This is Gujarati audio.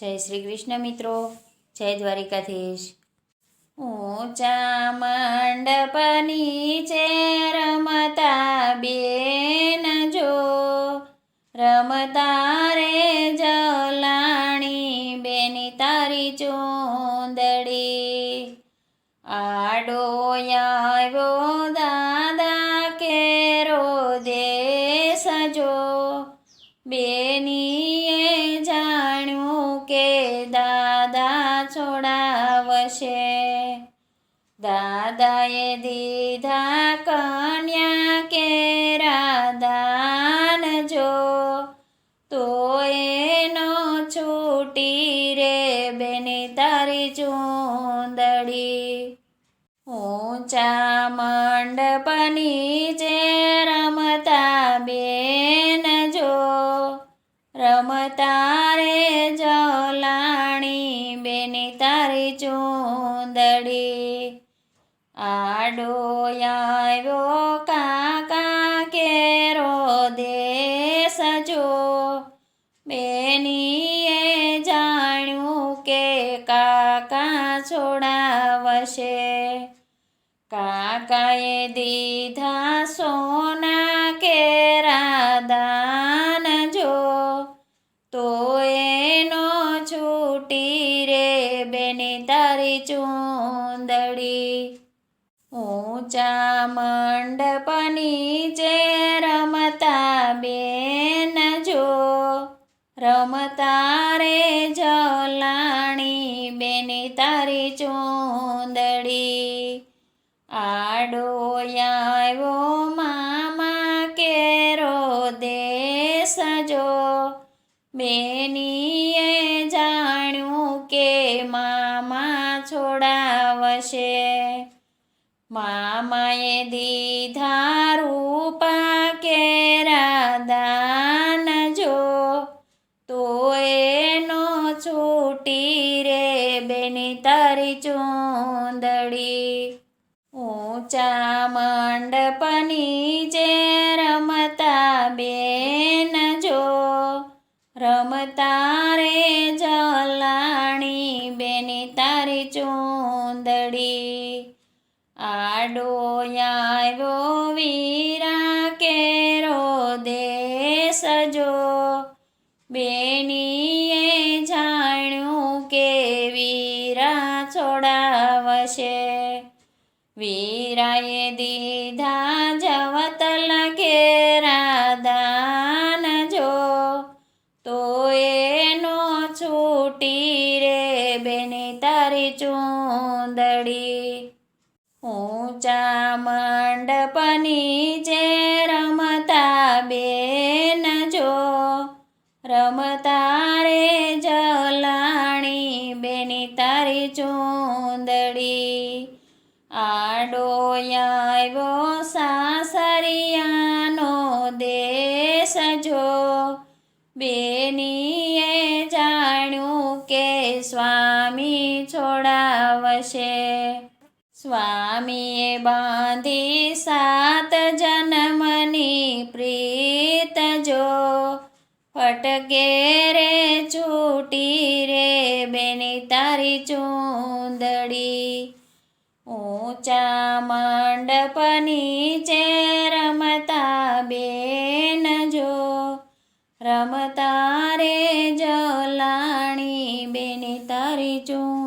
જય શ્રી કૃષ્ણ મિત્રો. જય દ્વારિકાધીશ. ઊંચા મંડપની છે રમતા બેન જો. રમતા રે જલાણી બેની તારી ચૂંદડી. આડો આવ્યો દાદા કેરો દેશ જો. બેનીએ છોડાવશે દાદાએ દીધા કન્યા કે રાધાન જો. તો એનો છૂટી રે બેની તારી ચૂંદડી. ઊંચા મંડપની જે તારી ચૂંદડી આડો આવ્યો કાકા કેરો દેશ જો. બેનીએ જાણ્યું કે કાકા છોડાવશે. કાકાએ દીધા સોના બેની તારી ચૂંદડી. ઊંચા મંડપની જે રમતા બેન જો. રમતા રે જલાણી બેની તારી ચૂંદડી. આડો આવ્યો મામા કેરો દેશ જો. કે મામા છોડાવશે. મામાએ દીધા રૂપા કેરા દાન જો, તો એનો છૂટી રે બેની તારી ચૂંદડી. ઊંચા મંડપની જે રમતા બેન જો, રમતા તારી ચૂંદડી આડો આવ્યો વીરા કેરો દેશ જો બેનીએ જાણ્યું કે વીરા છોડાવશે વીરાએ દીધા જવતલ કે રાધાન ચૂંદડી, ઊંચા મંડપની જે રમતા બેન જો રમતા રે જલાણી બેની તારી ચૂંદડી. આડો આવ્યો સાસરિયાનો દેશ જો બેનીએ જાણ્યું કે સ્વામી છોડાવશે. સ્વામીએ બાંધી સાત જન્મની પ્રીત જો. ફટકે રે, છૂટી રે, બેની તારી ચૂંદડી. ઊંચા મંડપની ચે રમતા બેન જો. રમતા રે, જલાણી, બેની તારી ચૂંદડી